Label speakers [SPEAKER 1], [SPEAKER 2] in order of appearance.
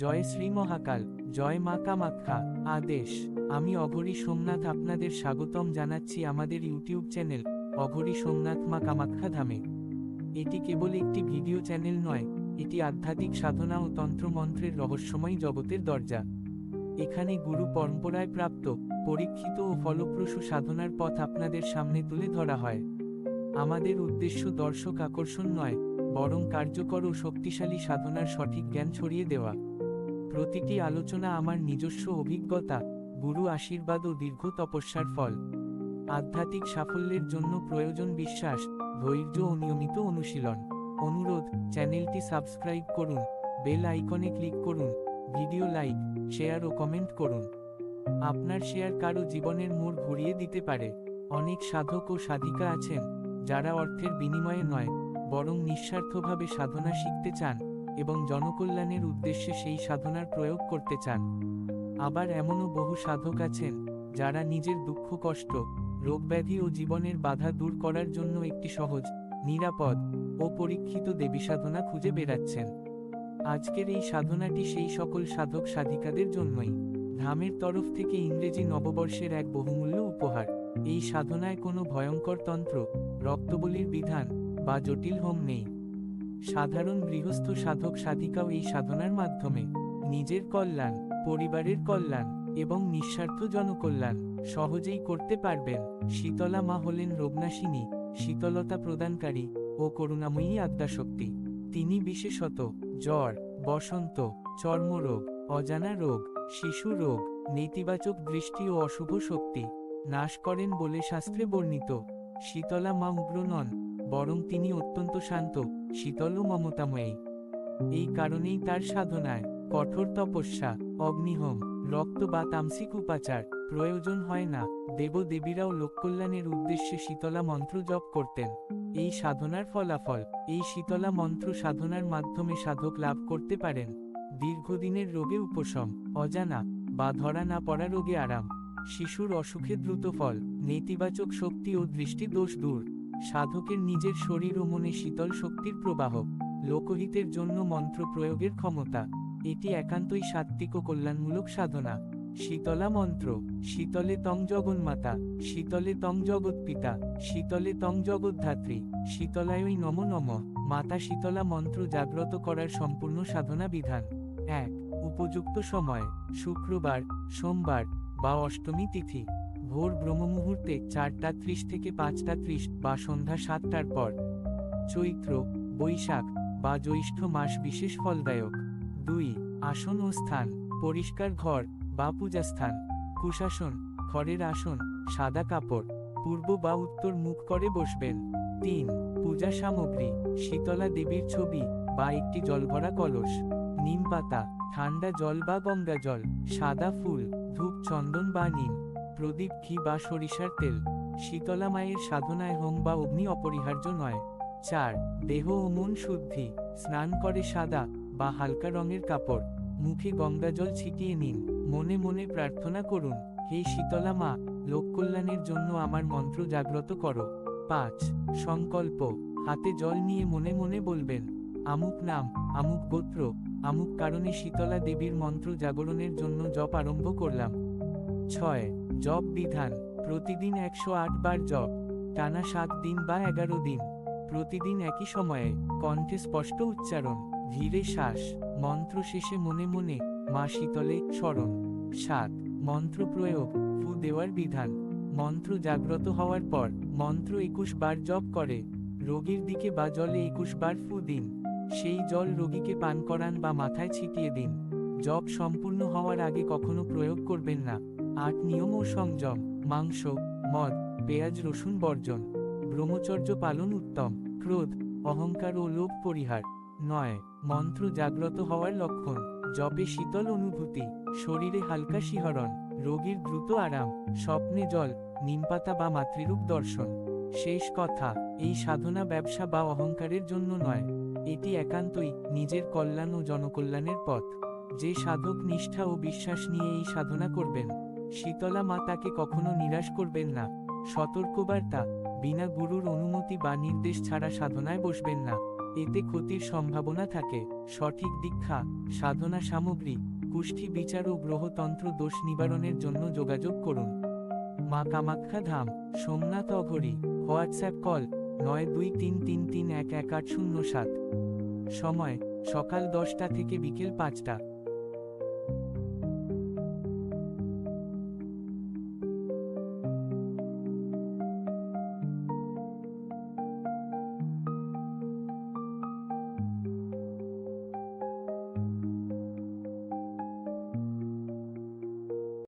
[SPEAKER 1] জয় শ্রী মহাকাল জয় মা কামাখ্যা আদেশ, আমি অঘরী সোমনাথ আপনাদের স্বাগতম জানাচ্ছি আমাদের ইউটিউব চ্যানেল, অঘরী সোমনাথ মা কামাখ্যা ধামে। এটি কেবল একটি ভিডিও চ্যানেল নয়, এটি আধ্যাত্মিক সাধনা ও তন্ত্রমন্ত্রের রহস্যময় জগতের দরজা। এখানে গুরু পরম্পরায় প্রাপ্ত, পরীক্ষিত ও ফলপ্রসূ সাধনার পথ আপনাদের সামনে তুলে ধরা হয়। আমাদের উদ্দেশ্য দর্শক আকর্ষণ নয়, বরং কার্যকর ও শক্তিশালী সাধনার সঠিক জ্ঞান ছড়িয়ে দেওয়া। প্রতিটি আলোচনা আমার নিজস্ব অভিজ্ঞতা, গুরু আশীর্বাদ ও দীর্ঘ তপস্যার ফল। আধ্যাত্মিক সাফল্যের জন্য প্রয়োজন বিশ্বাস, ধৈর্য ও নিয়মিত অনুশীলন। অনুরোধ, চ্যানেলটি সাবস্ক্রাইব করুন, বেল আইকনে ক্লিক করুন, ভিডিও লাইক, শেয়ার ও কমেন্ট করুন। আপনার শেয়ার কারও জীবনের মোড় ঘুরিয়ে দিতে পারে। অনেক সাধক ও সাধিকা আছেন, যারা অর্থের বিনিময়ে নয়, বরং নিঃস্বার্থভাবে সাধনা শিখতে চান। এবং জনকল্যাণের উদ্দেশ্যে সেই সাধনার প্রয়োগ করতে চান। আবার এমনও বহু সাধক আছেন, যারা নিজের দুঃখ, কষ্ট, রোগব্যাধি ও জীবনের বাধা দূর করার জন্য একটি সহজ, নিরাপদ ও পরীক্ষিত দেবী সাধনা খুঁজে বেড়াচ্ছেন। আজকের এই সাধনাটি সেই সকল সাধক সাধিকাদের জন্যই। ধামের তরফ থেকে ইংরেজি নববর্ষের এক বহুমূল্য উপহার। এই সাধনায় কোনো ভয়ঙ্কর তন্ত্র, রক্তবলির বিধান বা জটিল হোম নেই। সাধারণ গৃহস্থ সাধক সাধিকাও এই সাধনার মাধ্যমে। নিজের কল্যাণ, পরিবারের কল্যাণ এবং নিঃস্বার্থ জনকল্যাণ সহজেই করতে পারবেন। শীতলা মা হলেন রোগনাশিনী, শীতলতা প্রদানকারী ও করুণাময়ী আদ্যাশক্তি। তিনি বিশেষত জ্বর, বসন্ত, চর্মরোগ, অজানা রোগ, শিশু রোগ, নেতিবাচক দৃষ্টি ও অশুভ শক্তি নাশ করেন বলে শাস্ত্রে বর্ণিত। শীতলা মা উগ্র নন বরং তিনি অত্যন্ত শান্ত, শীতল ও মমতাময়ী। এই কারণেই তার সাধনায় কঠোর তপস্যা, অগ্নিহোম রক্ত বা তামসিক উপাচার প্রয়োজন হয় না। দেবদেবীরাও লোককল্যাণের উদ্দেশ্যে শীতলা মন্ত্র জপ করতেন। এই সাধনার ফলাফল, এই শীতলা মন্ত্র সাধনার মাধ্যমে সাধক লাভ করতে পারেন। দীর্ঘদিনের রোগে উপশম, অজানা বা ধরা না পড়া রোগে আরাম। শিশুর অসুখে দ্রুত ফল, নেতিবাচক শক্তি ও দৃষ্টি দোষ দূর। সাধকের নিজের শরীর ও মনে শীতল শক্তির প্রবাহ, লোকহিতের জন্য মন্ত্র প্রয়োগের ক্ষমতা, এটি একান্তই সাত্ত্বিক ও কল্যাণমূলক সাধনা। শীতলা মন্ত্র, শীতলে তং জগন্মাতা, শীতলে তং জগৎপিতা, শীতলে তং জগদ্ধাত্রী শীতলায়ই নম নম, মাতা শীতলা মন্ত্র জাগ্রত করার সম্পূর্ণ সাধনা বিধান। এক, উপযুক্ত সময়, শুক্রবার, সোমবার, বা অষ্টমী তিথি। ভোর ব্রহ্মমুহূর্তে চারটা ত্রিশ থেকে পাঁচটা ত্রিশ বা সন্ধ্যা সাতটার পর। চৈত্র, বৈশাখ বা জ্যৈষ্ঠ মাস বিশেষ ফলদায়ক। দুই, আসন ও স্থান, পরিষ্কার ঘর বা পূজাস্থান কুশাসন ঘরের আসন, সাদা কাপড়, পূর্ব বা উত্তর মুখ করে বসবেন। তিন, পূজা সামগ্রী, শীতলা দেবীর ছবি বা একটি জলভরা কলস, নিম পাতা, ঠান্ডা জল বা গঙ্গা জল, সাদা ফুল ধূপ চন্দন বা নিম। প্রদীপ ঘি বা সরিষার তেল, শীতলা মায়ের সাধনায় হোম বা অগ্নি অপরিহার্য নয়। চার, দেহ ও মন শুদ্ধি, স্নান করে সাদা বা হালকা রঙের কাপড়, মুখে গঙ্গা জল ছিটিয়ে নিন, মনে মনে প্রার্থনা করুন, হে শীতলা মা, লোককল্যাণের জন্য আমার মন্ত্র জাগ্রত করো। পাঁচ, সংকল্প, হাতে জল নিয়ে মনে মনে বলবেন, আমুক নাম, আমুক গোত্র, আমুক কারণে শীতলা দেবীর মন্ত্র জাগরণের জন্য জপ আরম্ভ করলাম। ছয় জপ বিধান, প্রতিদিন একশো আট বার জপ, টানা সাত দিন বা এগারো দিন। প্রতিদিন একই সময়ে, কণ্ঠে স্পষ্ট উচ্চারণ, ধীরে শ্বাস, মন্ত্র শেষে মনে মনে, মা শীতলে, স্মরণ। সাত, মন্ত্র প্রয়োগ, ফু দেওয়ার বিধান। মন্ত্র জাগ্রত হওয়ার পর, মন্ত্র একুশ বার জপ করে, রোগীর দিকে বা জলে একুশ বার ফু দিন। সেই জল রোগীকে পান করান বা মাথায় ছিটিয়ে দিন। জপ সম্পূর্ণ হওয়ার আগে কখনো প্রয়োগ করবেন না। আট নিয়ম ও সংযম, মাংস, মদ, পেঁয়াজ, রসুন বর্জন, ব্রহ্মচর্য পালন উত্তম, ক্রোধ, অহংকার ও লোভ পরিহার। নয়, মন্ত্র জাগ্রত হওয়ার লক্ষণ, জপে শীতল অনুভূতি, শরীরে হালকা শিহরণ, রোগীর দ্রুত আরাম, স্বপ্নে জল, নিমপাতা বা মাতৃরূপ দর্শন। শেষ কথা, এই সাধনা ব্যবসা বা অহংকারের জন্য নয়। এটি একান্তই নিজের কল্যাণ ও জনকল্যাণের পথ। যে সাধক নিষ্ঠা ও বিশ্বাস নিয়ে এই সাধনা করবেন শীতলা মা তাকে কখনো নিরাশ করবেন না, সতর্কবার্তা, বিনা গুরুর অনুমতি বা নির্দেশ ছাড়া সাধনায় বসবেন না, এতে ক্ষতির সম্ভাবনা থাকে, সঠিক দীক্ষা, সাধনা সামগ্রী, কুষ্ঠি বিচার ও গ্রহতন্ত্র দোষ নিবারণের জন্য যোগাযোগ করুন। মা কামাখ্যা ধাম, সোমনাথ অঘরী, হোয়াটসঅ্যাপ কল, নয় দুই তিন তিন তিন এক এক আট শূন্য সাত। সময়, সকাল দশটা থেকে বিকেল পাঁচটা।